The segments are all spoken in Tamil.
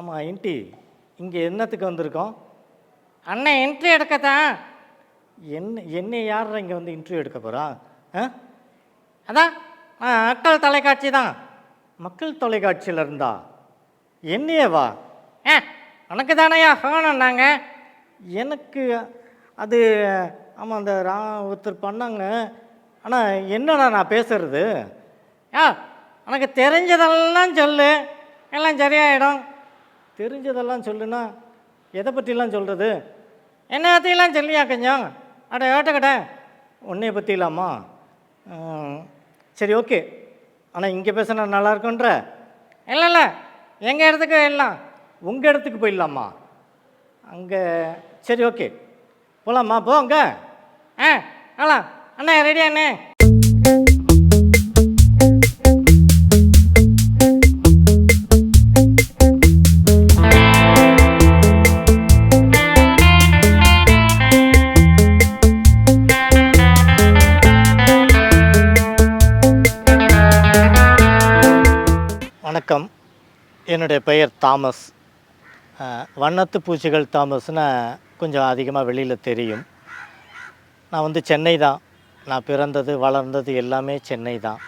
ஆமாம் இன்டி இங்கே என்னத்துக்கு வந்திருக்கோம்? அண்ணன் என்ட்ரி எடுக்கத்தான். என்ன என்னை யார் இங்கே வந்து இன்டர்வியூ எடுக்க போகிறான் ஆ? அதான் ஆ, மக்கள் தொலைக்காட்சி தான். மக்கள் தொலைக்காட்சியில் இருந்தா? என்னையே வா. ஏ உனக்கு தானையா ஃபோன் வந்தாங்க எனக்கு அது ஆமாம் அந்த ரா ஒருத்தர் பண்ணாங்க. ஆனால் என்னடா நான் பேசுறது? யா உனக்கு தெரிஞ்சதெல்லாம் சொல்லு. எல்லாம் சரியாயிடும். தெரிஞ்சதெல்லாம் சொல்லுனா எதை பற்றிலாம் சொல்கிறது என்ன பற்றிலாம் சொல்லியா கொஞ்சம்? அட ஏட்டுக்கிட்ட உன்னைய பற்றிலாமா சரி ஓகே. ஆனால் இங்கே பேசினா நல்லா இருக்குன்ற இல்லை இல்லை. எங்கள் இடத்துக்கு எல்லாம் உங்கள் இடத்துக்கு போயிடலாமா? அங்கே சரி ஓகே. போகலாமா போங்க ஆ ஆலாம் அண்ணே ரெடி என்னுடைய பெயர் தாமஸ். வண்ணத்து பூச்சிகள் தாமஸ்னா கொஞ்சம் அதிகமாக வெளியில் தெரியும். நான் வந்து சென்னை தான். நான் பிறந்தது வளர்ந்தது எல்லாமே சென்னை தான்.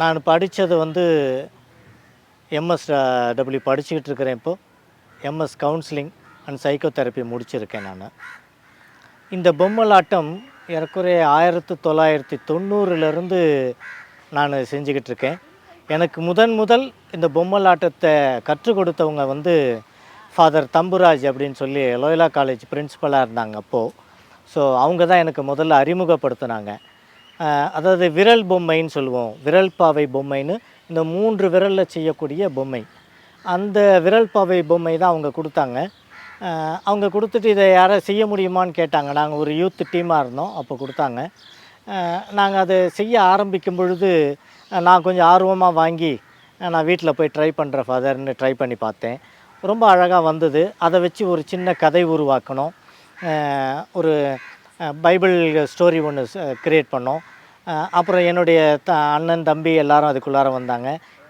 நான் படித்தது வந்து எம்எஸ் டபிள்யூ படிச்சுக்கிட்டு இருக்கிறேன் இப்போது MS counselling and psychotherapy முடிச்சிருக்கேன் நான். இந்த பொம்மலாட்டம் ஏறக்குறைய ஆயிரத்தி தொள்ளாயிரத்தி தொண்ணூறுலேருந்து நான் செஞ்சுக்கிட்டு இருக்கேன். எனக்கு முதன் முதல் இந்த பொம்மலாட்டத்தை கற்றுக் கொடுத்தவங்க வந்து ஃபாதர் தம்புராஜ் அப்படின்னு சொல்லி லோயலா காலேஜ் பிரின்ஸிபலாக இருந்தாங்க அப்போது ஸோ அவங்க தான் எனக்கு முதல்ல அறிமுகப்படுத்தினாங்க. அதாவது விரல் பொம்மைன்னு சொல்லுவோம். விரல் பாவை பொம்மைன்னு இந்த மூன்று விரலில் செய்யக்கூடிய பொம்மை. அந்த விரல் பாவை பொம்மை தான் அவங்க கொடுத்தாங்க. அவங்க கொடுத்துட்டு இதை யாரை செய்ய முடியுமான்னு கேட்டாங்க. நாங்கள் ஒரு யூத் டீமாக இருந்தோம். அப்போ கொடுத்தாங்க. நாங்கள் அதை செய்ய ஆரம்பிக்கும் பொழுது நான் கொஞ்சம் ஆர்வமாக வாங்கி நான் வீட்டில் போய் ட்ரை பண்ணுற ஃபாதர்னு ட்ரை பண்ணி பார்த்தேன். ரொம்ப அழகாக வந்தது. அதை வச்சு ஒரு சின்ன கதை உருவாக்கணும். ஒரு பைபிள் ஸ்டோரி ஒன்று க்ரியேட் பண்ணோம். அப்புறம் என்னுடைய த அண்ணன் தம்பி எல்லாரும் அதுக்குள்ளார வந்தாங்க.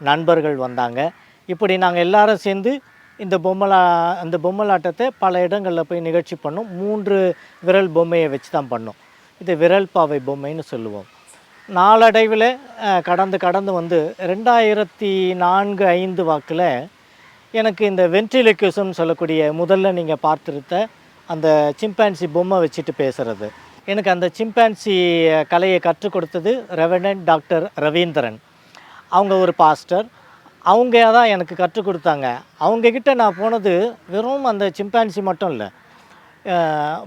நண்பர்கள் வந்தாங்க. இப்படி நாங்கள் எல்லாரும் சேர்ந்து இந்த பொம்மலா இந்த பொம்மலாட்டத்தை பல இடங்களில் போய் நிகழ்ச்சி பண்ணோம். மூன்று விரல் பொம்மையை வச்சு தான் பண்ணோம். இது விரல் பாவை பொம்மைன்னு சொல்லுவோம். நாளடைவில் கடந்து கடந்து வந்து ரெண்டாயிரத்தி நான்கு ஐந்து வாக்கில் எனக்கு இந்த வென்ட்ரிலிக்யூசம்னு சொல்லக்கூடிய முதல்ல நீங்கள் பார்த்துருத்த அந்த சிம்பான்சி பொம்மை வச்சுட்டு பேசுகிறது எனக்கு அந்த சிம்பான்சி கலையை கற்றுக் கொடுத்தது ரெவனன்ட் டாக்டர் ரவீந்திரன். அவங்க ஒரு பாஸ்டர் அவங்க தான் எனக்கு கற்றுக் கொடுத்தாங்க. அவங்கக்கிட்ட நான் போனது வெறும் அந்த சிம்பான்சி மட்டும் இல்லை.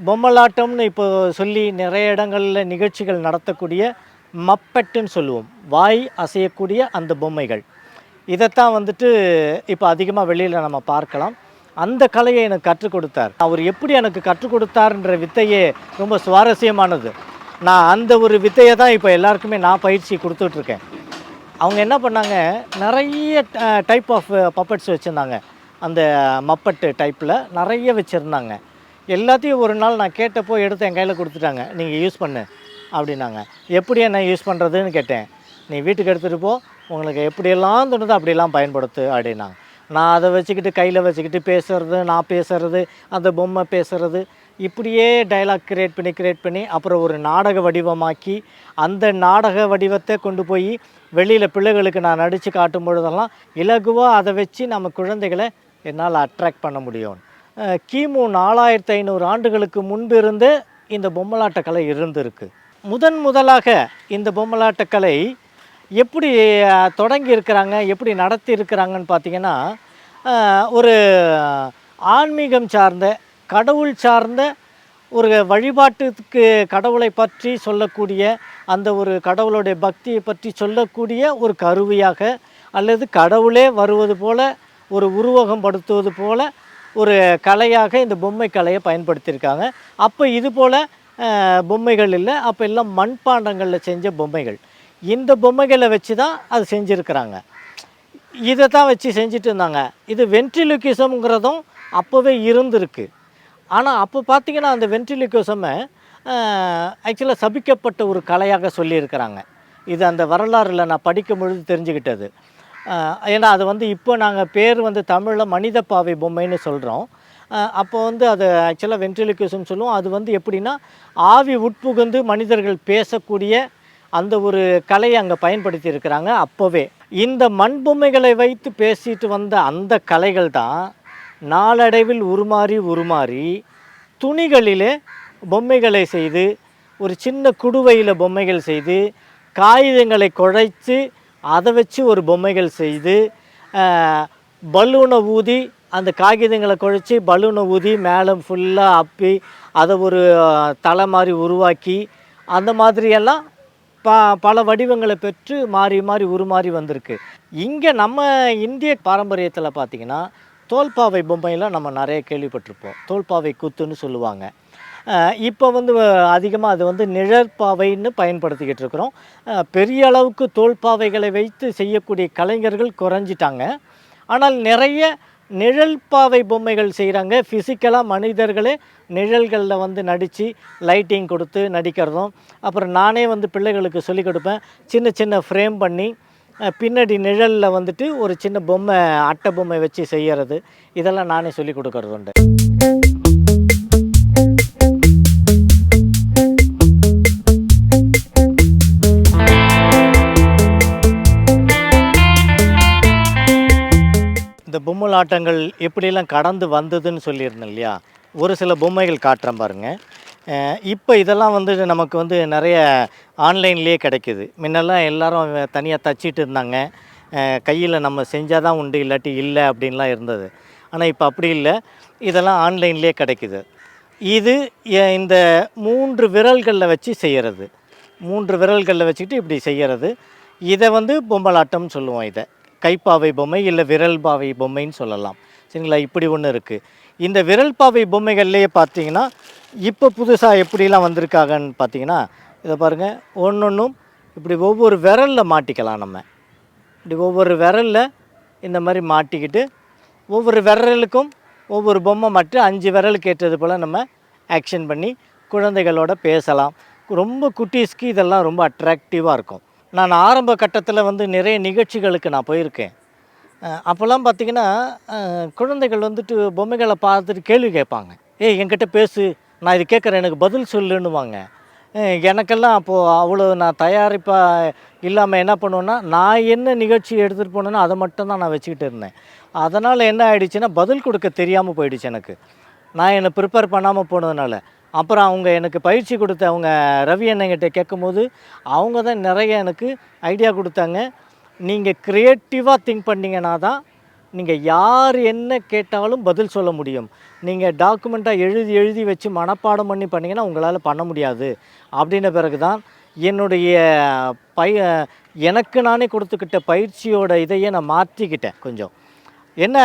பொம்மலாட்டம்னு இப்போ சொல்லி நிறைய இடங்களில் நிகழ்ச்சிகள் நடத்தக்கூடிய மப்பெட்டுன்னு சொல்லுவோம். வாய் அசையக்கூடிய அந்த பொம்மைகள். இதைத்தான் வந்துட்டு இப்போ அதிகமாக வெளியில் நம்ம பார்க்கலாம். அந்த கலையை எனக்கு கற்றுக் கொடுத்தார். அவர் எப்படி எனக்கு கற்றுக் கொடுத்தாருன்ற வித்தையே ரொம்ப சுவாரஸ்யமானது. நான் அந்த ஒரு வித்தையை தான் இப்போ எல்லாருக்குமே நான் பயிற்சி கொடுத்துட்ருக்கேன் அவங்க என்ன பண்ணாங்க? நிறைய டைப் ஆஃப் பப்பட்ஸ் வச்சுருந்தாங்க. அந்த மப்பட்டு டைப்பில் நிறைய வச்சுருந்தாங்க. எல்லாத்தையும் ஒரு நாள் நான் கேட்டப்போ எடுத்து என் கையில் கொடுத்துட்டாங்க. நீங்கள் யூஸ் பண்ணு. அப்படின்னாங்க. எப்படி என்ன யூஸ் பண்ணுறதுன்னு கேட்டேன். நீ வீட்டுக்கு எடுத்துகிட்டு போ. உங்களுக்கு எப்படியெல்லாம் தோணுதோ அப்படியெல்லாம் பயன்படுத்து அப்படின்னாங்க. நான் அதை வச்சுக்கிட்டு கையில் வச்சுக்கிட்டு பேசுறது நான் பேசுகிறது அந்த பொம்மை பேசுகிறது இப்படியே டைலாக் கிரியேட் பண்ணி கிரியேட் பண்ணி அப்புறம் ஒரு நாடக வடிவமாக்கி அந்த நாடக வடிவத்தை கொண்டு போய் வெளியில் பிள்ளைகளுக்கு நான் நடித்து காட்டும் பொழுதெல்லாம் இலகுவாக அதை வச்சு நம்ம குழந்தைகளை என்னால் அட்ராக்ட் பண்ண முடியும். கிமு நாலாயிரத்து ஐநூறு ஆண்டுகளுக்கு முன்பிருந்து இந்த பொம்மலாட்டக்கலை இருந்திருக்கு. முதன் முதலாக இந்த பொம்மலாட்டக்கலை எப்படி தொடங்கி இருக்கிறாங்க எப்படி நடத்தி இருக்கிறாங்கன்னு பார்த்தீங்கன்னா ஒரு ஆன்மீகம் சார்ந்த கடவுள் சார்ந்த ஒரு வழிபாட்டுக்கு கடவுளை பற்றி சொல்லக்கூடிய அந்த ஒரு கடவுளுடைய பக்தியை பற்றி சொல்லக்கூடிய ஒரு கருவியாக அல்லது கடவுளே வருவது போல ஒரு உருவகம் படுத்துவது போல ஒரு கலையாக இந்த பொம்மை கலையை பயன்படுத்தியிருக்காங்க. அப்போ இது போல் பொம்மைகள் இல்லை. அப்போ எல்லாம் மண்பாண்டங்களில் செஞ்ச பொம்மைகள். இந்த பொம்மைகளை வச்சு தான் அது செஞ்சுருக்கிறாங்க. இதை தான் வச்சு செஞ்சுட்டு இருந்தாங்க. இது வென்ட்ரிலுக்கிசம்ங்கிறதும் அப்போவே இருந்திருக்கு. ஆனால் அப்போ பார்த்தீங்கன்னா அந்த வென்ட்ரிலிக்கோசமை ஆக்சுவலாக சபிக்கப்பட்ட ஒரு கலையாக சொல்லியிருக்கிறாங்க. இது அந்த வரலாறில் நான் படிக்கும் பொழுது தெரிஞ்சுக்கிட்டது ஏன்னா அது வந்து இப்போ நாங்கள் பேர் வந்து தமிழில் மனித பாவை பொம்மைன்னு சொல்கிறோம் அப்போ வந்து அது ஆக்சுவலாக வென்ட்ரிலிக்யூசம் சொல்லுவோம். அது வந்து எப்படின்னா ஆவி உட்புகுந்து மனிதர்கள் பேசக்கூடிய அந்த ஒரு கலையை அங்கே பயன்படுத்தி இருக்கிறாங்க அப்போவே. இந்த மண் பொம்மைகளை வைத்து பேசிட்டு வந்த அந்த கலைகள் தான் நாளடைவில் உருமாறி உருமாறி துணிகளிலே பொம்மைகளை செய்து ஒரு சின்ன குடுவையில் பொம்மைகள் செய்து காகிதங்களை குழைத்து அதை வச்சு ஒரு பொம்மைகள் செய்து பலூனை ஊதி அந்த காகிதங்களை குழைச்சி பலூனை ஊதி மேலே ஃபுல்லாக அப்பி அதை ஒரு தலை மாதிரி உருவாக்கி அந்த மாதிரியெல்லாம் ப பல வடிவங்களை பெற்று மாறி மாறி உருமாறி வந்திருக்கு. இங்கே நம்ம இந்திய பாரம்பரியத்தில் பார்த்திங்கன்னா தோல்பாவை பொம்மையெல்லாம் நம்ம நிறைய கேள்விப்பட்டிருப்போம். தோல்பாவை கூத்துன்னு சொல்லுவாங்க. இப்போ வந்து அதிகமாக அது வந்து நிழற்பாவைன்னு பயன்படுத்திக்கிட்டு இருக்கிறோம். பெரிய அளவுக்கு தோல்பாவைகளை வைத்து செய்யக்கூடிய கலைஞர்கள் குறைஞ்சிட்டாங்க. ஆனால் நிறைய நிழல் பாவை பொம்மைகள் செய்கிறாங்க ஃபிசிக்கலாக மனிதர்களே நிழல்களில் வந்து நடித்து லைட்டிங் கொடுத்து நடிக்கிறதும். அப்புறம் நானே வந்து பிள்ளைகளுக்கு சொல்லிக் கொடுப்பேன். சின்ன சின்ன ஃப்ரேம் பண்ணி பின்னாடி நிழலில் வந்துட்டு ஒரு சின்ன பொம்மை அட்டை பொம்மை வச்சு செய்யறது. இதெல்லாம் நானே சொல்லிக் கொடுக்கறது உண்டு இந்த பொம்மலாட்டங்கள் எப்படியெல்லாம் கடந்து வந்ததுன்னு சொல்லியிருந்தேன் இல்லையா? ஒரு சில பொம்மைகள் காட்டுறேன் பாருங்கள் இப்போ இதெல்லாம் வந்து நமக்கு வந்து நிறைய ஆன்லைன்லேயே கிடைக்கிது. முன்னெல்லாம் எல்லாரும் தனியாக தச்சிட்டு இருந்தாங்க. கையில் நம்ம செஞ்சால் தான் உண்டு இல்லாட்டி இல்லை அப்படின்லாம் இருந்தது. ஆனால் இப்போ அப்படி இல்லை. இதெல்லாம் ஆன்லைன்லேயே கிடைக்குது. இது இந்த மூன்று விரல்களில் வச்சு செய்கிறது மூன்று விரல்களில் வச்சுக்கிட்டு இப்படி செய்கிறது இதை வந்து பொம்மலாட்டம்னு சொல்லுவோம் இதை. கைப்பாவை பொம்மை இல்லை விரல் பாவை பொம்மைன்னு சொல்லலாம். சரிங்களா? இப்படி ஒன்று இருக்குது இந்த விரல் பாவை பொம்மைகள்லேயே பார்த்தீங்கன்னா இப்போ புதுசாக எப்படிலாம் வந்திருக்காங்கன்னு பார்த்தீங்கன்னா இதை பாருங்கள் ஒன்றொன்றும் இப்படி ஒவ்வொரு விரலில் மாட்டிக்கலாம் நம்ம. இப்படி ஒவ்வொரு விரலில் இந்த மாதிரி மாட்டிக்கிட்டு ஒவ்வொரு விரலுக்கும் ஒவ்வொரு பொம்மை மட்டும் அஞ்சு விரலுக்கு ஏற்றது போல் நம்ம ஆக்ஷன் பண்ணி குழந்தைகளோட பேசலாம். ரொம்ப குட்டீஸ்க்கு இதெல்லாம் ரொம்ப அட்ராக்டிவாக இருக்கும். நான் ஆரம்ப கட்டத்தில் வந்து நிறைய நிகழ்ச்சிகளுக்கு நான் போயிருக்கேன். அப்போல்லாம் பார்த்தீங்கன்னா குழந்தைகள் வந்துட்டு பொம்மைகளை பார்த்துட்டு கேள்வி கேட்பாங்க. ஏய் என்கிட்ட பேசு நான் இது கேட்குறேன் எனக்கு பதில் சொல்லுன்னுவாங்க. எனக்கெல்லாம் அப்போது அவ்வளோ நான் தயாரிப்பாக இல்லாமல் என்ன பண்ணுவேன்னா நான் என்ன நிகழ்ச்சி எடுத்துகிட்டு போனேனோ அதை மட்டும் தான் நான் வச்சுக்கிட்டு இருந்தேன். அதனால் என்ன ஆகிடுச்சுன்னா பதில் கொடுக்க தெரியாமல் போயிடுச்சு எனக்கு. நான் என்னை ப்ரிப்பேர் பண்ணாமல் போனதுனால. அப்புறம் அவங்க எனக்கு பயிற்சி கொடுத்த அவங்க ரவி அண்ணங்கிட்ட கேட்கும்போது அவங்க தான் நிறைய எனக்கு ஐடியா கொடுத்தாங்க. நீங்கள் க்ரியேட்டிவாக திங்க் பண்ணீங்கன்னா தான் நீங்கள் யார் என்ன கேட்டாலும் பதில் சொல்ல முடியும். நீங்கள் டாக்குமெண்ட்டாக எழுதி எழுதி வச்சு மனப்பாடம் பண்ணி பண்ணிங்கன்னா உங்களால் பண்ண முடியாது. அப்படின்ன பிறகு தான் என்னுடைய பய எனக்கு நானே கொடுத்துக்கிட்ட பயிற்சியோட இதையே நான் மாற்றிக்கிட்டேன் கொஞ்சம். என்ன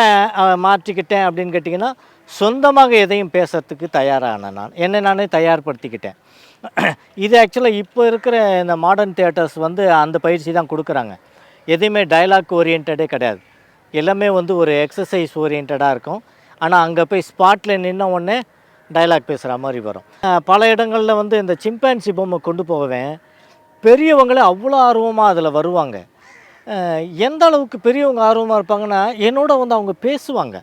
மாற்றிக்கிட்டேன் அப்படின்னு கேட்டிங்கன்னா சொந்தமாக எதையும் பேசுறதுக்கு தயாரான நான். என்னை நானே தயார்படுத்திக்கிட்டேன். இது ஆக்சுவலாக இப்போ இருக்கிற இந்த மாடர்ன் தேட்டர்ஸ் வந்து அந்த பயிற்சி தான் கொடுக்குறாங்க. எதையுமே டயலாக் ஓரியன்டே கிடையாது. எல்லாமே வந்து ஒரு எக்ஸசைஸ் ஓரியன்டாக இருக்கும். ஆனால் அங்கே போய் ஸ்பாட்டில் நின்ன உடனே டயலாக் பேசுகிற மாதிரி வரும். பல இடங்களில் வந்து இந்த சிம்பான்சி பொம்மை கொண்டு போவேன். பெரியவங்களே அவ்வளோ ஆர்வமாக அதில் வருவாங்க. எந்த அளவுக்கு பெரியவங்க ஆர்வமாக இருப்பாங்கன்னா என்னோட வந்து அவங்க பேசுவாங்க.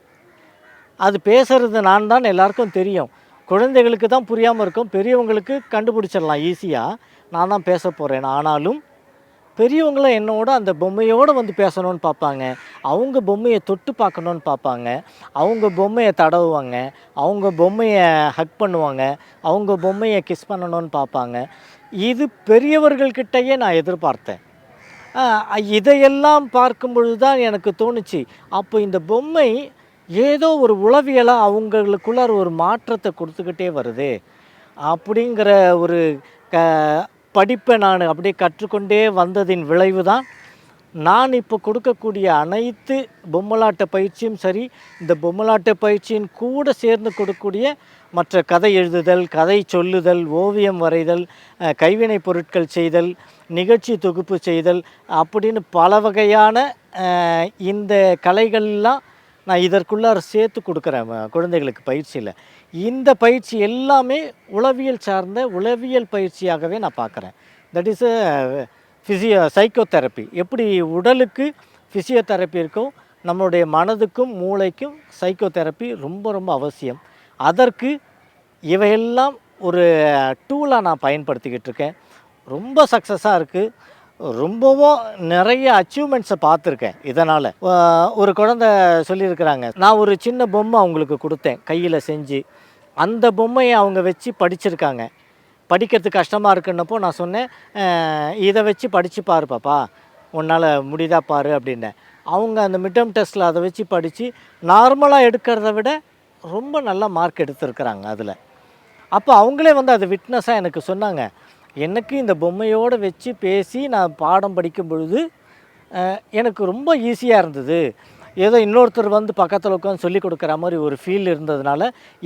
அது பேசுறது நான் தான் எல்லாருக்கும் தெரியும். குழந்தைகளுக்கு தான் புரியாமல் இருக்கும். பெரியவங்களுக்கு கண்டுபிடிச்சிடலாம் ஈஸியாக நான் தான் பேச போகிறேன் ஆனாலும் பெரியவங்களும் என்னோட அந்த பொம்மையோடு வந்து பேசணும்னு பார்ப்பாங்க. அவங்க பொம்மையை தொட்டு பார்க்கணுன்னு பார்ப்பாங்க. அவங்க பொம்மையை தடவுவாங்க. அவங்க பொம்மையை ஹக் பண்ணுவாங்க. அவங்க பொம்மையை கிஸ் பண்ணணும்னு பார்ப்பாங்க. இது பெரியவர்கள்கிட்டயே நான் எதிர்பார்த்தேன். இதையெல்லாம் பார்க்கும் பொழுது தான் எனக்கு தோணுச்சு. அப்போ இந்த பொம்மை ஏதோ ஒரு உளவியலாக அவங்களுக்குள்ளார ஒரு மாற்றத்தை கொடுத்துக்கிட்டே வருது. அப்படிங்கிற ஒரு க படிப்பை நான் அப்படியே கற்றுக்கொண்டே வந்ததின் விளைவு தான் நான் இப்போ கொடுக்கக்கூடிய அனைத்து பொம்மலாட்ட பயிற்சியும் சரி இந்த பொம்மலாட்ட பயிற்சியின் கூட சேர்ந்து கொடுக்கக்கூடிய மற்ற கதை எழுதுதல் கதை சொல்லுதல் ஓவியம் வரைதல் கைவினை கைவினைப் பொருட்கள் செய்தல் நிகழ்ச்சி தொகுப்பு செய்தல் அப்படின்னு பல வகையான இந்த கலைகள்லாம் நான் இதற்குள்ளார சேர்த்து கொடுக்குறேன் குழந்தைகளுக்கு பயிற்சியில். இந்த பயிற்சி எல்லாமே உளவியல் சார்ந்த உளவியல் பயிற்சியாகவே நான் பார்க்குறேன். தட் இஸ் ஃபிசியோ சைக்கோதெரப்பி எப்படி உடலுக்கு ஃபிசியோதெரப்பி இருக்கும் நம்மளுடைய மனதுக்கும் மூளைக்கும் சைக்கோ தெரப்பி ரொம்ப ரொம்ப அவசியம். அதற்கு இவையெல்லாம் ஒரு டூலாக நான் பயன்படுத்திக்கிட்டு இருக்கேன். ரொம்ப சக்ஸஸாக இருக்குது ரொம்பவும் நிறைய அச்சீவ்மெண்ட்ஸை பார்த்துருக்கேன் இதனால். ஒரு குழந்தை சொல்லியிருக்கிறாங்க நான் ஒரு சின்ன பொம்மை அவங்களுக்கு கொடுத்தேன் கையில் செஞ்சு. அந்த பொம்மையை அவங்க வச்சு படிச்சிருக்காங்க. படிக்கிறது கஷ்டமாக இருக்குன்னப்போ நான் சொன்னேன் இதை வச்சு படித்து பாரு பாப்பா. உன்னால் முடியுதா பாரு அப்படின்னேன். அவங்க அந்த மிட்டம் டெஸ்ட்டில் அதை வச்சு படித்து நார்மலாக எடுக்கிறத விட ரொம்ப நல்ல மார்க் எடுத்திருக்கிறாங்க அதில். அப்போ அவங்களே வந்து அது விட்னஸாக எனக்கு சொன்னாங்க எனக்கு இந்த பொம்மையோடு வச்சு பேசி நான் பாடம் படிக்கும் பொழுது எனக்கு ரொம்ப ஈஸியாக இருந்தது. ஏதோ இன்னொருத்தர் வந்து பக்கத்தில் உட்காந்து சொல்லி கொடுக்குற மாதிரி ஒரு ஃபீல் இருந்ததுனால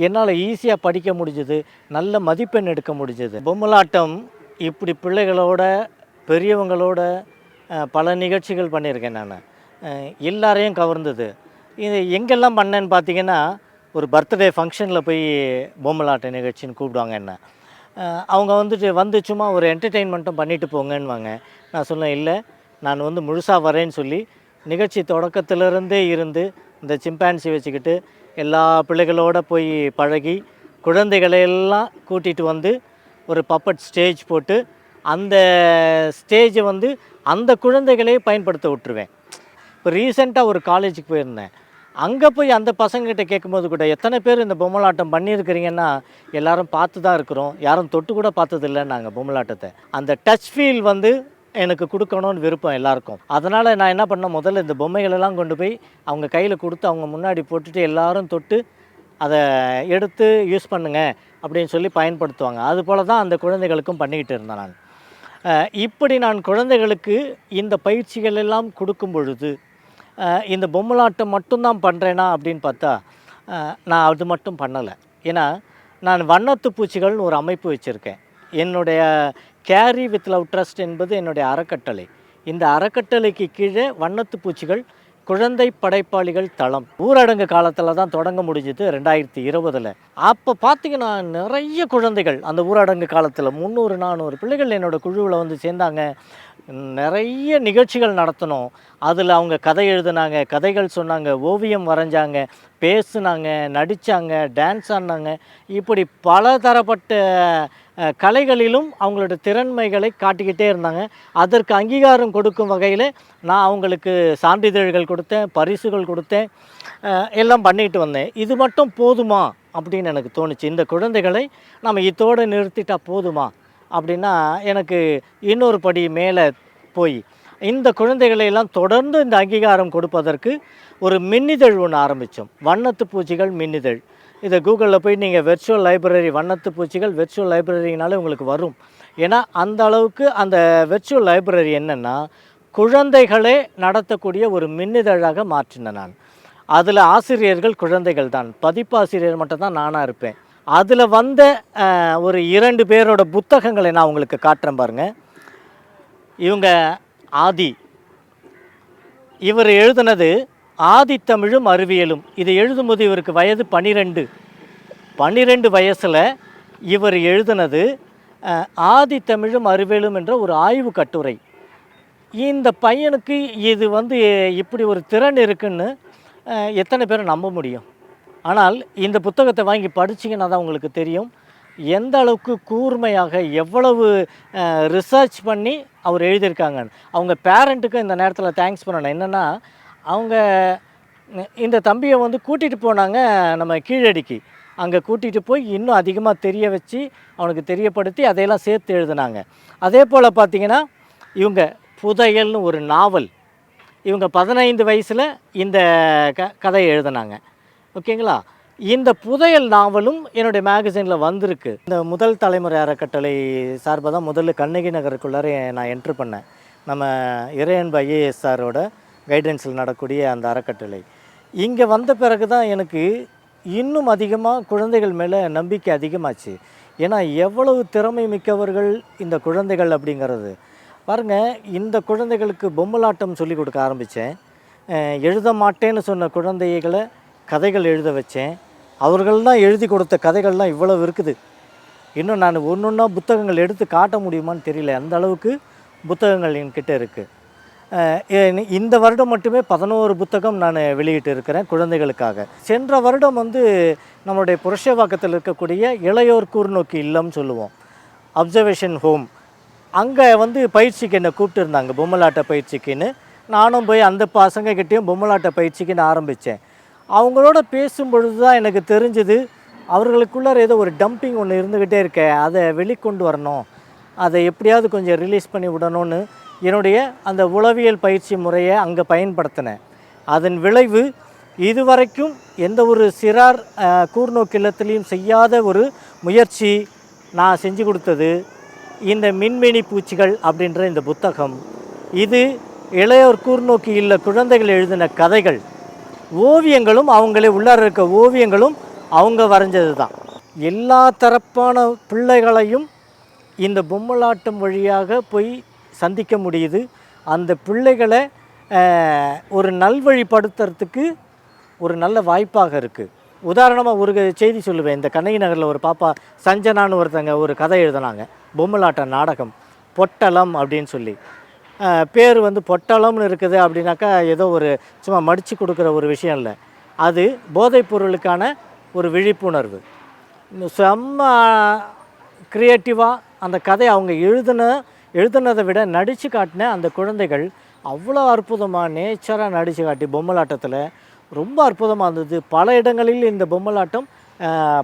என்னால் ஈஸியாக படிக்க முடிஞ்சது நல்ல மதிப்பெண் எடுக்க முடிஞ்சது. பொம்மலாட்டம் இப்படி பிள்ளைகளோட பெரியவங்களோட பல நிகழ்ச்சிகள் பண்ணியிருக்கேன் நான். எல்லாரையும் கவர்ந்தது. இது எங்கெல்லாம் பண்ணேன்னு பார்த்தீங்கன்னா ஒரு பர்த்டே ஃபங்க்ஷனில் போய் பொம்மலாட்ட நிகழ்ச்சின்னு கூப்பிடுவாங்க என்ன. அவங்க வந்துட்டு வந்து சும்மா ஒரு என்டர்டெயின்மெண்ட்டும் பண்ணிட்டு போங்கன்னுவாங்க. நான் சொன்னேன் இல்லை நான் வந்து முழுசாக வரேன்னு சொல்லி நிகழ்ச்சி தொடக்கத்திலிருந்தே இருந்து இந்த சிம்பான்சி வச்சுக்கிட்டு எல்லா பிள்ளைகளோட போய் பழகி குழந்தைகளையெல்லாம் கூட்டிகிட்டு வந்து ஒரு பப்பட் ஸ்டேஜ் போட்டு அந்த ஸ்டேஜை வந்து அந்த குழந்தைகளே பயன்படுத்த விட்டுருவேன். இப்போ ரீசெண்டாக ஒரு காலேஜுக்கு போயிருந்தேன். அங்கே போய் அந்த பசங்கக்கிட்ட கேட்கும்போது கூட எத்தனை பேர் இந்த பொம்மலாட்டம் பண்ணியிருக்கிறீங்கன்னா எல்லாரும் பார்த்து தான் இருக்கிறோம். யாரும் தொட்டு கூட பார்த்ததில்லை நாங்கள் பொம்மலாட்டத்தை. அந்த டச் ஃபீல் வந்து எனக்கு கொடுக்கணும்னு விருப்பம் எல்லாருக்கும். அதனால் நான் என்ன பண்ணேன்? முதல்ல இந்த பொம்மைகளெல்லாம் கொண்டு போய் அவங்க கையில் கொடுத்து அவங்க முன்னாடி போட்டுட்டு எல்லாரும் தொட்டு அதை எடுத்து யூஸ் பண்ணுங்க அப்படின்னு சொல்லி பயன்படுத்துவாங்க. அது போல தான் அந்த குழந்தைகளுக்கும் பண்ணிக்கிட்டு இருந்தேன் நான். இப்படி நான் குழந்தைகளுக்கு இந்த பயிற்சிகள் எல்லாம் கொடுக்கும் பொழுது இந்த பொம்மலாட்டம் மட்டும்தான் பண்ணுறேனா அப்படின்னு பார்த்தா நான் அது மட்டும் பண்ணலை. ஏன்னா நான் வண்ணத்து பூச்சிகள்னு ஒரு அமைப்பு வச்சுருக்கேன். என்னுடைய கேரி வித் லவ் ட்ரஸ்ட் என்பது என்னுடைய அறக்கட்டளை. இந்த அறக்கட்டளைக்கு கீழே வண்ணத்து பூச்சிகள் குழந்தை படைப்பாளிகள் தளம். ஊரடங்கு காலத்தில் தான் தொடங்க முடிஞ்சது ரெண்டாயிரத்தி இருபதில். அப்போ பார்த்தீங்கன்னா நிறைய குழந்தைகள் அந்த ஊரடங்கு காலத்தில் முந்நூறு நானூறு பிள்ளைகள் என்னோட குழுவில் வந்து சேர்ந்தாங்க. நிறைய நிகழ்ச்சிகள் நடத்தினோம் அதில் அவங்க கதை எழுதுனாங்க கதைகள் சொன்னாங்க ஓவியம் வரைஞ்சாங்க பேசுனாங்க நடித்தாங்க டான்ஸ் ஆடினாங்க. இப்படி பல தரப்பட்ட கலைகளிலும் அவங்களோட திறன்மைகளை காட்டிக்கிட்டே இருந்தாங்க. அதற்கு அங்கீகாரம் கொடுக்கும் வகையில் நான் அவங்களுக்கு சான்றிதழ்கள் கொடுத்தேன் பரிசுகள் கொடுத்தேன் எல்லாம் பண்ணிட்டு வந்தேன். இது மட்டும் போதுமா? அப்படின்னு எனக்கு தோணுச்சு. இந்த குழந்தைகளை நம்ம இதோடு நிறுத்திட்டால் போதுமா? அப்படின்னா எனக்கு இன்னொரு படி மேலே போய் இந்த குழந்தைகளையெல்லாம் தொடர்ந்து இந்த அங்கீகாரம் கொடுப்பதற்கு ஒரு மின்னிதழ் ஒன்று ஆரம்பித்தோம். வண்ணத்து பூச்சிகள் மின்னிதழ். இதை கூகுளில் போய் நீங்கள் வெர்ச்சுவல் லைப்ரரி வண்ணத்து பூச்சிகள் வெர்ச்சுவல் லைப்ரரினாலே உங்களுக்கு வரும். ஏன்னா அந்த அளவுக்கு அந்த வெர்ச்சுவல் லைப்ரரி என்னென்னா குழந்தைகளே நடத்தக்கூடிய ஒரு மின்னிதழாக மாற்றினேன் நான். அதில் ஆசிரியர்கள் குழந்தைகள் தான். பதிப்பாசிரியர் மட்டும்தான் நானாக இருப்பேன். அதில் வந்த ஒரு இரண்டு பேரோட புத்தகங்களை நான் உங்களுக்கு காட்டுறேன் பாருங்கள் இவங்க ஆதி. இவர் எழுதுனது ஆதித்தமிழும் அறிவியலும். இது எழுதும்போது இவருக்கு வயது பன்னிரெண்டு. பன்னிரெண்டு வயசில் இவர் எழுதுனது ஆதித்தமிழும் அறிவியலும் என்ற ஒரு ஆய்வு கட்டுரை. இந்த பையனுக்கு இது வந்து இப்படி ஒரு திறன் இருக்குன்னு எத்தனை பேரை நம்ப முடியும்? ஆனால் இந்த புத்தகத்தை வாங்கி படிச்சிங்கன்னா தான் உங்களுக்கு தெரியும். எந்த அளவுக்கு கூர்மையாக எவ்வளவு ரிசர்ச் பண்ணி அவர் எழுதியிருக்காங்க. அவங்க பேரண்ட்டுக்கும் இந்த நேரத்தில் தேங்க்ஸ் பண்ணணும் என்னென்னா அவங்க இந்த தம்பியை வந்து கூட்டிகிட்டு போனாங்க நம்ம கீழடிக்கு. அங்கே கூட்டிகிட்டு போய் இன்னும் அதிகமாக தெரிய வச்சு அவனுக்கு தெரியப்படுத்தி அதையெல்லாம் சேர்த்து எழுதுனாங்க. அதே போல் பார்த்திங்கன்னா இவங்க புதையல்னு ஒரு நாவல். இவங்க பதினைந்து வயசில் இந்த க கதையை எழுதுனாங்க. ஓகேங்களா? இந்த புதையல் நாவலும் என்னுடைய மேகசினில் வந்திருக்கு. இந்த முதல் தலைமுறை அறக்கட்டளை சார்பாக தான் முதல்ல கண்ணகி நகருக்குள்ளார நான் என்ட்ரு பண்ணேன். நம்ம இறையன்பு ஐஏஎஸ் சாரோட கைடன்ஸில் நடக்கூடிய அந்த அறக்கட்டளை. இங்கே வந்த பிறகு தான் எனக்கு இன்னும் அதிகமாக குழந்தைகள் மேலே நம்பிக்கை அதிகமாச்சு. ஏன்னா எவ்வளவு திறமை மிக்கவர்கள் இந்த குழந்தைகள் அப்படிங்கிறது. பாருங்கள் இந்த குழந்தைகளுக்கு பொம்மலாட்டம் சொல்லி கொடுக்க ஆரம்பித்தேன் எழுத மாட்டேன்னு சொன்ன குழந்தைகளை கதைகள் எழுத வச்சேன். அவர்கள் தான் எழுதி கொடுத்த கதைகள்லாம் இவ்வளவு இருக்குது. இன்னும் நான் ஒன்று ஒன்றா புத்தகங்கள் எடுத்து காட்ட முடியுமான்னு தெரியல. அந்த அளவுக்கு புத்தகங்கள் என்கிட்ட இருக்குது இந்த வருடம் மட்டுமே பதினோரு புத்தகம் நான் வெளியிட்டு இருக்கிறேன் குழந்தைகளுக்காக. சென்ற வருடம் வந்து நம்மளுடைய புரட்சவாக்கத்தில் இருக்கக்கூடிய இளையோர் கூர்நோக்கி இல்லம்னு சொல்லுவோம். அப்சர்வேஷன் ஹோம் அங்கே வந்து பயிற்சிக்கு என்னை கூப்பிட்டுருந்தாங்க. பொம்மலாட்ட பயிற்சிக்குன்னு. நானும் போய் அந்த பசங்கக்கிட்டேயும் பொம்மலாட்ட பயிற்சிக்குன்னு ஆரம்பித்தேன் அவங்களோட பேசும்பொழுது தான் எனக்கு தெரிஞ்சுது அவர்களுக்குள்ளார ஏதோ ஒரு டம்பிங் ஒன்று இருந்துக்கிட்டே இருக்க அதை வெளிக்கொண்டு வரணும். அதை எப்படியாவது கொஞ்சம் ரிலீஸ் பண்ணி விடணும்னு என்னுடைய அந்த உளவியல் பயிற்சி முறையை அங்கே பயன்படுத்தினேன். அதன் விளைவு இதுவரைக்கும் எந்த ஒரு சிறார் அஹ், கூர்நோக்கு இல்லத்திலையும் செய்யாத ஒரு முயற்சி நான் செஞ்சு கொடுத்தது இந்த மின்மினி பூச்சிகள் அப்படின்ற இந்த புத்தகம். இது இளையோர் கூர்நோக்கி இல்ல குழந்தைகள் எழுதின கதைகள். ஓவியங்களும் அவங்களே உள்ளார இருக்க ஓவியங்களும் அவங்க வரைஞ்சது தான் எல்லா தரப்பான பிள்ளைகளையும் இந்த பொம்மலாட்டம் வழியாக போய் சந்திக்க முடியுது. அந்த பிள்ளைகளை ஒரு நல்வழிப்படுத்துறதுக்கு ஒரு நல்ல வாய்ப்பாக இருக்குது உதாரணமாக ஒரு செய்தி சொல்லுவேன். இந்த கண்ணகி நகரில் ஒரு பாப்பா சஞ்சனான்னு ஒருத்தங்க ஒரு கதை எழுதினாங்க. பொம்மலாட்ட நாடகம் பொட்டலம் அப்படின்னு சொல்லி. பேர் வந்து பொட்டலம்னு இருக்குது அப்படின்னாக்கா ஏதோ ஒரு சும்மா மடித்து கொடுக்குற ஒரு விஷயம் இல்லை. அது போதைப் பொருளுக்கான ஒரு விழிப்புணர்வு. செம்ம க்ரியேட்டிவாக அந்த கதை அவங்க எழுதின எழுதுனதை விட நடித்து காட்டின அந்த குழந்தைகள் அவ்வளோ அற்புதமாக நேச்சராக நடித்து காட்டி பொம்மலாட்டத்தில் ரொம்ப அற்புதமாக இருந்தது. பல இடங்களில் இந்த பொம்மலாட்டம்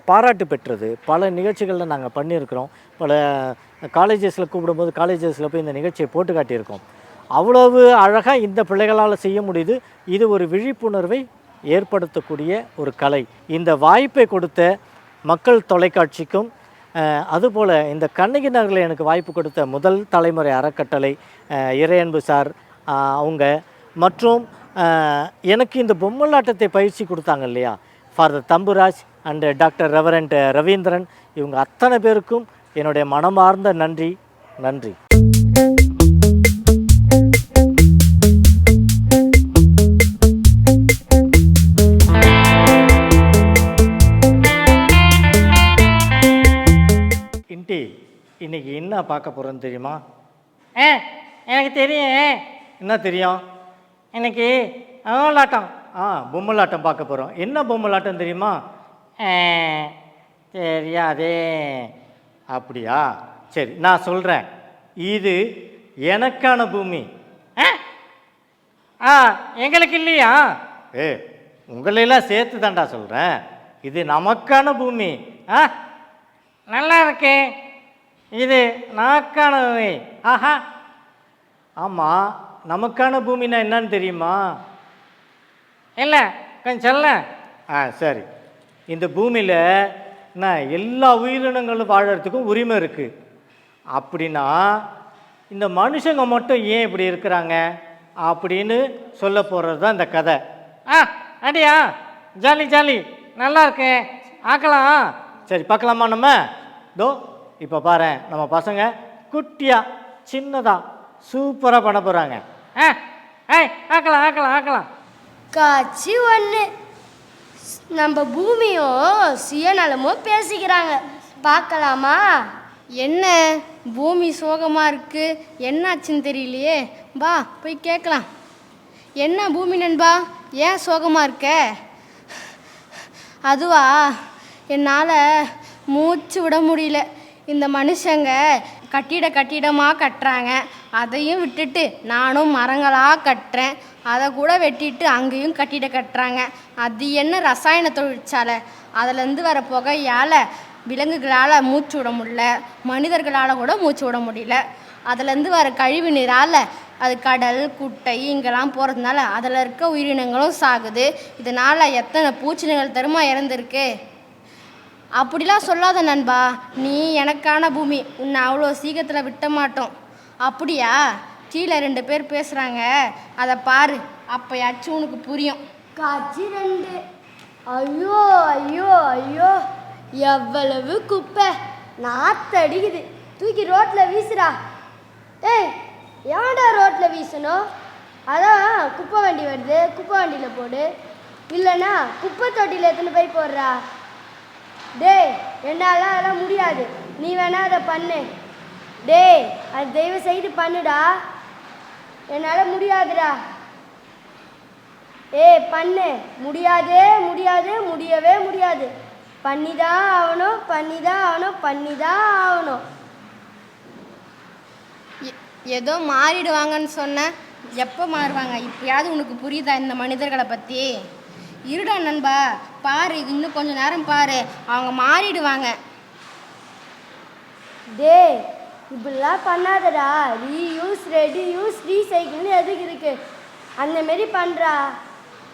பாராட்டு பெற்றது. பல நிகழ்ச்சிகளில் நாங்கள் பண்ணியிருக்கிறோம். பல காலேஜஸில் கூப்பிடும்போது காலேஜஸில் போய் இந்த நிகழ்ச்சியை போட்டு காட்டியிருக்கோம். அவ்வளவு அழகாக இந்த பிள்ளைகளால் செய்ய முடியுது. இது ஒரு விழிப்புணர்வை ஏற்படுத்தக்கூடிய ஒரு கலை. இந்த வாய்ப்பை கொடுத்த மக்கள் தொலைக்காட்சிக்கும் அதுபோல் இந்த கண்ணகி நகரில் எனக்கு வாய்ப்பு கொடுத்த முதல் தலைமுறை அறக்கட்டளை இறையன்பு சார் அவங்க மற்றும் எனக்கு இந்த பொம்மலாட்டத்தை பயிற்சி கொடுத்தாங்க இல்லையா? Father Thamburaj and doctor reverend Ravindran இவங்க அத்தனை பேருக்கும் என்னுடைய மனமார்ந்த நன்றி நன்றி. இன்டி இன்னைக்கு என்ன பார்க்க போகிறோன்னு தெரியுமா? ஆ எனக்கு தெரியும் என்ன தெரியும்? இன்னைக்கு அவலாட்டம் ஆ பொம்மலாட்டம் பார்க்க போகிறோம் என்ன பொம்மலாட்டம் தெரியுமா? தெரியாதே. அப்படியா? சரி நான் சொல்கிறேன் இது எனக்கான பூமி. ஆ? ஆ எங்களுக்கு இல்லையா? ஏ உங்களையெல்லாம் சேர்த்து தாண்டா சொல்கிறேன் இது நமக்கான பூமி. ஆ? நல்லா இருக்கே. இது நாக்கானவை ஆஹா. ஆமாம் நமக்கான பூமினா என்னன்னு தெரியுமா? இல்லை கொஞ்சம் சொல்ல ஆ சரி. இந்த பூமியில் என்ன? எல்லா உயிரினங்களும் வாழறதுக்கும் உரிமை இருக்குது அப்படின்னா இந்த மனுஷங்க மட்டும் ஏன் இப்படி இருக்கிறாங்க? அப்படின்னு சொல்ல போகிறது தான் இந்த கதை. ஆ அடியா ஜாலி ஜாலி நல்லா இருக்கே ஆக்கலாம் சரி பார்க்கலாமா நம்ம? தோ இப்போ பாரு நம்ம பசங்க குட்டியாக சின்னதாக சூப்பராக பண்ண போகிறாங்க ஆ ஏய் ஆக்கலாம் ஆக்கலாம் ஆக்கலாம் காட்சி ஒன்று நம்ம பூமியும் சுயநலமும் பேசிக்கிறாங்க. பார்க்கலாமா? என்ன பூமி சோகமாக இருக்கு? என்னாச்சுன்னு தெரியலையே. பா போய் கேட்கலாம். என்ன பூமி நண்பா? ஏன் சோகமாக இருக்க? அதுவா? என்னால் மூச்சு விட முடியல. இந்த மனுஷங்க கட்டிட கட்டிடமாக கட்டுறாங்க. அதையும் விட்டுட்டு நானும் மரங்களாக கட்டுறேன். அதை கூட வெட்டிட்டு அங்கேயும் கட்டிட கட்டுறாங்க. அது என்ன ரசாயன தொழிற்சாலை? அதுலேருந்து வர புகையால் விலங்குகளால் மூச்சு விட முடியல. மனிதர்களால் கூட மூச்சு விட முடியல. அதுலேருந்து வர கழிவு நீரால் அது கடல் குட்டை இங்கெல்லாம் போகிறதுனால அதில் இருக்க உயிரினங்களும் சாகுது. இதனால் எத்தனை பூச்சினங்கள் தருமா இறந்துருக்கு? அப்படிலாம் சொல்லாத நண்பா. நீ எனக்கான பூமி. உன்னை அவ்வளோ சீக்கிரத்தில் விட்ட மாட்டோம். அப்படியா? கீழே ரெண்டு பேர் பேசுகிறாங்க அதை பாரு அப்போயாச்சும் உனக்கு புரியும். காட்சி ரெண்டு. ஐயோ ஐயோ ஐயோ. எவ்வளவு குப்பை. நாத்தடிக்குது தூக்கி ரோட்ல வீசுறா ஏய் ஏன்டா ரோட்ல வீசணும்? அதான் குப்பை வண்டி வருது. குப்பை வண்டியில் போடு. இல்லைன்னா குப்பை தொட்டியில் எத்தனை போய் போடுறா? டேய் என்னால் அதெல்லாம் முடியாது. நீ வேணா அதை பண்ணு. டேய் அது தயவு செய்து பண்ணுடா. என்னால் முடியாதுடா. ஏய் பண்ணு. முடியாதே முடியாது முடியவே முடியாது. பண்ணிதான் ஆகணும் பண்ணிதான் ஆகணும் பண்ணிதான் ஆகணும். ஏதோ மாறிடுவாங்கன்னு சொன்னேன் எப்போ மாறுவாங்க? இப்பயாவது உனக்கு புரியுதா இந்த மனிதர்களை பற்றி இருடா நண்பா. பாரு இன்னும் கொஞ்ச நேரம் பாரு. அவங்க மாறிடுவாங்க. டேய் இப்படிலாம் பண்ணாதடா. ரீயூஸ் ரெடியூஸ் ரீசைக்கிள்னு எதுக்கு இருக்கு? அந்தமாரி பண்ணுறா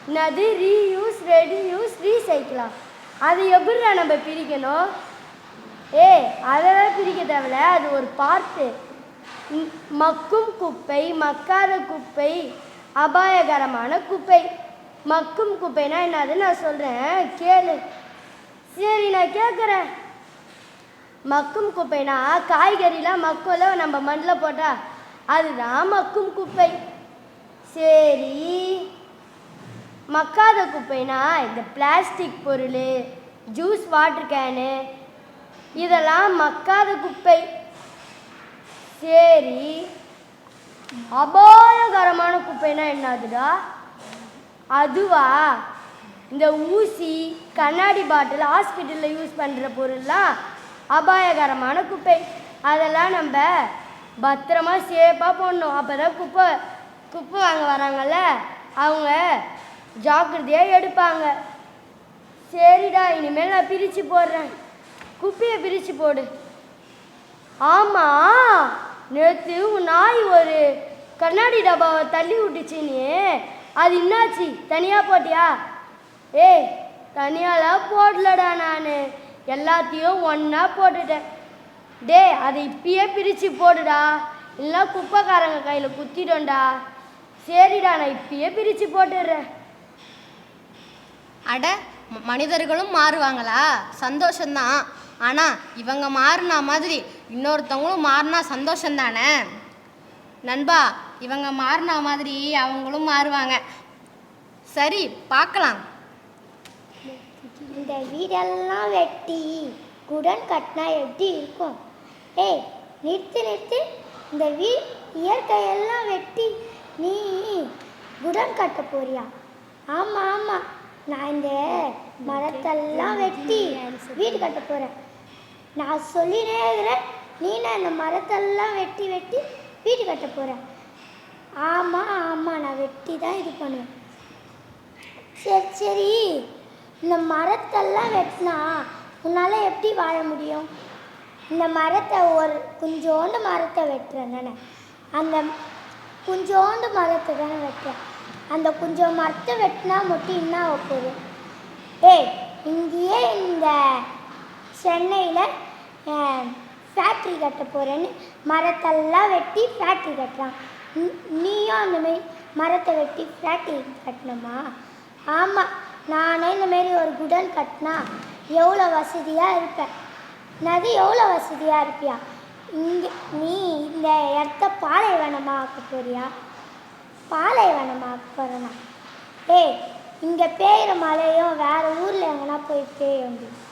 என்னது? ரீயூஸ் ரெடியூஸ் ரீசைக்கிளா அது எப்படிடா நம்ம பிரிக்கணும்? ஏ அதெல்லாம் பிரிக்க தேவையில்ல. அது ஒரு பார்ட்டு மக்கும் குப்பை மக்காத குப்பை அபாயகரமான குப்பை. மக்கும் குப்பைனா என்னது நான் சொல்கிறேன் கேளு. சரி நான் கேட்குறேன் மக்கும் குப்பைனா காய்கறிலாம் மக்கோல நம்ம மண்ணில் போட்டா அதுதான் மக்கும் குப்பை. சரி. மக்காத குப்பைனா இந்த பிளாஸ்டிக் பொருள் ஜூஸ் வாட்டர் கேனு இதெல்லாம் மக்காத குப்பை. சரி. அபாயகரமான குப்பைனா என்னதுடா? அதுவா? இந்த ஊசி கண்ணாடி பாட்டில் ஹாஸ்பிட்டலில் யூஸ் பண்ணுற பொருள்லாம் அபாயகரமான குப்பை. அதெல்லாம் நம்ம பத்திரமா சேஃபாக போடணும். அப்போ தான் குப்பை குப்பை வாங்க வராங்கல்ல அவங்க ஜாக்கிரதையாக எடுப்பாங்க. சரிடா இனிமேல் நான் பிரித்து போடுறேன். குப்பையை பிரித்து போடு. ஆமாம் நேற்று உன் நாய் ஒரு கண்ணாடி டப்பாவை தள்ளி விட்டுச்சு நீ. அது என்னாச்சு? தனியாக போட்டியா? ஏய் தனியாலாம் போடலடா நான். எல்லாத்தையும் ஒன்றா போட்டுட்டேன். டே அதை இப்பயே பிரித்து போடுடா. இல்லைனா குப்பைக்காரங்க கையில் குத்திட்டோண்டா சரிடா நான் இப்பயே பிரித்து போட்டுடுறேன். அட மனிதர்களும் மாறுவாங்களா? சந்தோஷந்தான் ஆனால் இவங்க மாறினா மாதிரி இன்னொருத்தவங்களும் மாறினா சந்தோஷம் தானே நண்பா இவங்க மாறினா மாதிரி அவங்களும் மாறுவாங்க. சரி பார்க்கலாம். இந்த வீடெல்லாம் வெட்டி குடன் கட்டினா எப்படி இருக்கும்? ஏய் நிறுத்து நிறுத்து. இந்த வீ இயற்கையெல்லாம் வெட்டி நீ குடன் கட்ட போறியா? ஆமாம் ஆமாம் நான் இந்த மரத்தெல்லாம் வெட்டி வீடு கட்ட போகிறேன் நான் சொல்லினே இருக்கிறேன். நீ நான் இந்த மரத்தெல்லாம் வெட்டி வெட்டி வீடு கட்ட போகிறேன் ஆமாம் ஆமாம் நான் வெட்டி தான் இது பண்ணுவேன். சரி சரி. இந்த மரத்தெல்லாம் வெட்டினா உன்னால் எப்படி வாழ முடியும்? இந்த மரத்தை ஒரு கொஞ்சோண்டு மரத்தை வெட்டுறேன் தானே அந்த கொஞ்சோண்டு மரத்தை தானே வெட்டுறேன். அந்த கொஞ்சம் மரத்தை வெட்டினா மட்டும் என்ன ஆக போகுது? ஏய் இங்கேயே இந்த சென்னையில் ஃபேக்ட்ரி கட்ட போகிறேன்னு மரத்தெல்லாம் வெட்டி ஃபேக்ட்ரி கட்டுறான். நீயும் அந்தமாரி மரத்தை வெட்டி ஃபேக்ட்ரி கட்டணுமா? ஆமாம் நானே இந்த மாரி ஒரு குடன் கட்டினா எவ்வளோ வசதியாக இருப்பேன் நதி எவ்வளோ வசதியாக இருப்பியா? இங்கே நீ இந்த இடத்த பாலைவனமாக ஆக்க போறியா? பாலைவனமாக ஆக்க போகிறேனா ஏய் இங்கே பெய்கிற மழையும் வேறு ஊரில் எங்கன்னா போய் பெய்ய முடியும்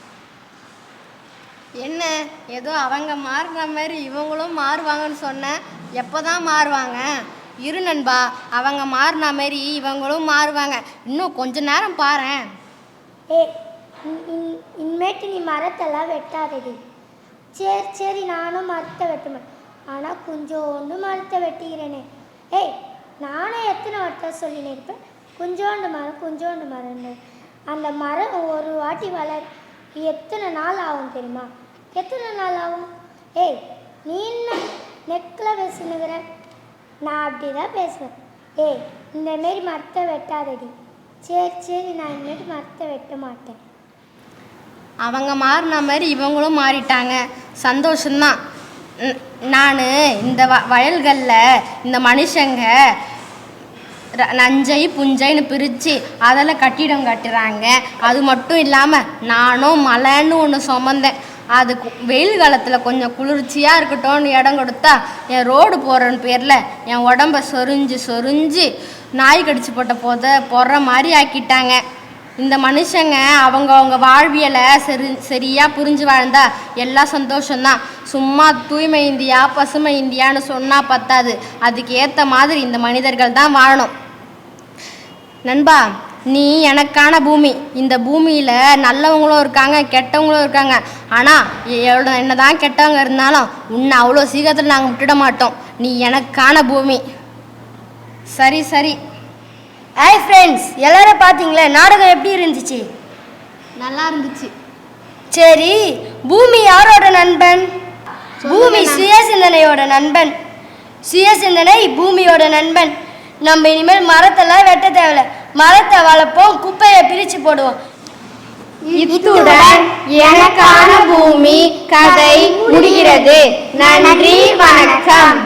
என்ன? ஏதோ அவங்க மாறுற மாதிரி இவங்களும் மாறுவாங்கன்னு சொன்னேன் எப்போ தான் மாறுவாங்க? இரு நண்பா அவங்க மாறின மாதிரி இவங்களும் மாறுவாங்க. இன்னும் கொஞ்ச நேரம் பாரேன். ஏய் இன்- இன்- இனிமேட்டு நீ மரத்தெல்லாம் வெட்டாதடி. சரி சரி நானும் மரத்தை வெட்டுவேன் ஆனால் கொஞ்சோண்டு மரத்தை வெட்டிக்கிறேனே. ஏய் நானே எத்தனை வார்த்தை சொல்லினே இருப்பேன்? கொஞ்சோண்டு மரம் கொஞ்சோண்டு மரம்னு. அந்த மரம் ஒரு வாட்டி வளர் எத்தனை நாள் ஆகும் தெரியுமா? எத்தனை நாள் ஆகும்? ஏய் நீ என்ன நெக்கில் பேசினுக்கிற நான் அப்படி தான் பேசுவேன். ஏய் இந்த மாரி மரத்தை வெட்டாதடி. சரி சரி நான் இனிமேட்டு மரத்தை வெட்ட மாட்டேன். அவங்க மாறின மாதிரி இவங்களும் மாறிட்டாங்க. சந்தோஷம்தான். நான் இந்த வ வயல்களில் இந்த மனுஷங்க ர- நஞ்சை புஞ்சைன்னு பிரித்து அதில் கட்டிடம் கட்டுறாங்க. அது மட்டும் இல்லாமல் நானும் மலைன்னு ஒன்று சுமந்தேன். அது வெயில் காலத்தில் கொஞ்சம் குளிர்ச்சியாக இருக்கட்டும்னு இடம் கொடுத்தா என் ரோடு போகிறன்னு பேரில் என் உடம்ப சொரிஞ்சு சொரிஞ்சு நாய் கடிச்சு போட்ட போத போடுற மாதிரி ஆக்கிட்டாங்க. இந்த மனுஷங்க அவங்க அவங்க வாழ்வியலை சரி சரியாக புரிஞ்சு வாழ்ந்தா எல்லாம் சந்தோஷம்தான். சும்மா தூய்மை இந்தியா பசுமை இந்தியான்னு சொன்னால் பத்தாது. அதுக்கு ஏற்ற மாதிரி இந்த மனிதர்கள் தான் வாழணும். நண்பா நீ எனக்கான பூமி. இந்த பூமியில் நல்லவங்களும் இருக்காங்க கெட்டவங்களும் இருக்காங்க. ஆனால் எவ்வளோ என்னதான் கெட்டவங்க இருந்தாலும் உன்னை அவ்வளோ சீக்கிரத்தில் நாங்கள் விட்டுட மாட்டோம். நீ எனக்கான பூமி. சரி சரி. ஹாய் ஃப்ரெண்ட்ஸ் எல்லாரும் பார்த்தீங்களே நாடகம் எப்படி இருந்துச்சு? நல்லா இருந்துச்சு. சரி பூமி யாரோட நண்பன்? பூமி சுய சிந்தனையோட நண்பன். சுய சிந்தனை பூமியோட நண்பன். நம்ம இனிமேல் மரத்தெல்லாம் வெட்ட தேவையில்ல. மரத்தை வளர்ப்போம் குப்பையை பிரித்து போடுவோம். இத்துடன் எனக்கான பூமி கதை முடிகிறது. நன்றி வணக்கம்.